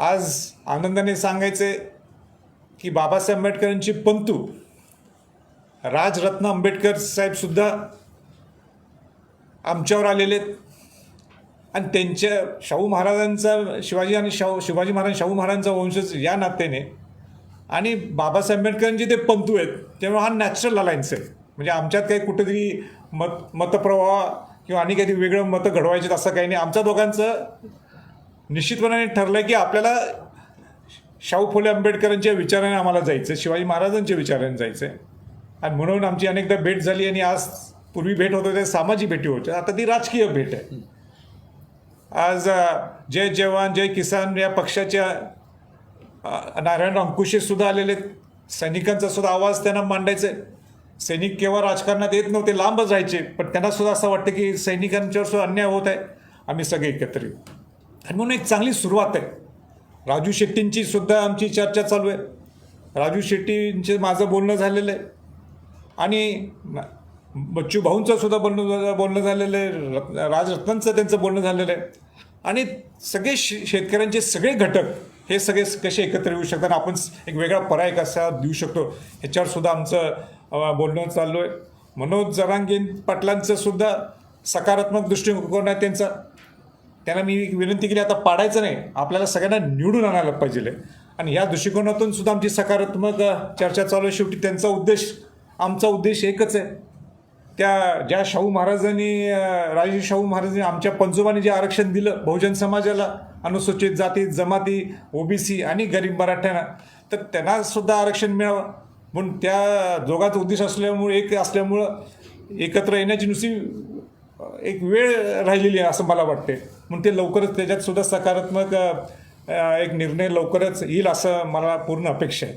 आज आनंदाने सांगायचे की बाबासाहेब आंबेडकरांची पंतू राजरत्न आंबेडकर साहेबसुद्धा आमच्यावर आलेले आहेत. आणि त्यांच्या शाहू महाराजांचा शिवाजी आणि शाहू शिवाजी महाराज शाहू महाराजांचा वंशज या नात्याने आणि बाबासाहेब आंबेडकरांचे ते पंतू आहेत त्यामुळे हा नॅचरल अलायन्स आहे. म्हणजे आमच्यात काही कुठेतरी मत मतप्रवाह किंवा आणि काहीतरी वेगळं मतं घडवायचे असं काही नाही. आमच्या दोघांचं निश्चितपणाने ठरलं आहे की आपल्याला शाहू फुले आंबेडकरांच्या विचाराने आम्हाला जायचं शिवाजी महाराजांच्या विचाराने जायचं आहे आणि म्हणून आमची अनेकदा भेट झाली आणि आज पूर्वी भेट होत होते सामाजिक भेटी होत्या. आता ती राजकीय भेट आहे. आज जय जवान जय किसान या पक्षाच्या नारायण अंकुशे सुद्धा आलेले आहेत. सैनिकांचा सुद्धा आवाज त्यांना मांडायचा आहे सैनिक केव्हा राजकारणात येत नव्हते लांबच राहायचे. पण त्यांना सुद्धा असं वाटतं की सैनिकांच्यावर सुद्धा अन्याय होत आहे. आम्ही सगळे एकत्र येऊ. आणि म्हणून एक चांगली सुरुवात आहे. राजू शेट्टींची सुद्धा आमची चर्चा चालू आहे. राजू शेट्टींचे माझं बोलणं झालेलं आहे. आणि बच्चू भाऊंचं सुद्धा बोलणं बोलणं झालेलं आहे. रत्न राजरत्नांचं त्यांचं बोलणं झालेलं आहे. आणि सगळे शे शेतकऱ्यांचे सगळे घटक हे सगळे कसे एकत्र येऊ शकतात आपण एक वेगळा पर्याय कसा देऊ शकतो ह्याच्यावर सुद्धा आमचं बोलणं चाललो आहे. मनोज जरांगीन पाटलांचं सुद्धा सकारात्मक दृष्टिकोन आहे त्यांचा. त्यांना मी एक विनंती केली आता पाडायचं नाही. आपल्याला सगळ्यांना निवडून आणायला पाहिजे. आणि या दृष्टिकोनातून सुद्धा आमची सकारात्मक चर्चा चालू आहे. शेवटी त्यांचा उद्देश आमचा उद्देश एकच आहे. त्या ज्या शाहू महाराजांनी राजेश राजे शाहू महाराजांनी आमच्या पंजोबाने जे आरक्षण दिलं बहुजन समाजाला अनुसूचित जाती जमाती ओबीसी आणि गरीब मराठ्यांना तर त्यांना सुद्धा आरक्षण मिळावं. म्हणून त्या दोघांचा उद्देश असल्यामुळे एक असल्यामुळं एकत्र येण्याची नुसती एक वेळ राहिलेली आहे असं मला वाटते म्हणून ते लवकरच त्याच्यात सुद्धा सकारात्मक एक निर्णय लवकरच येईल असं मला पूर्ण अपेक्षा आहे.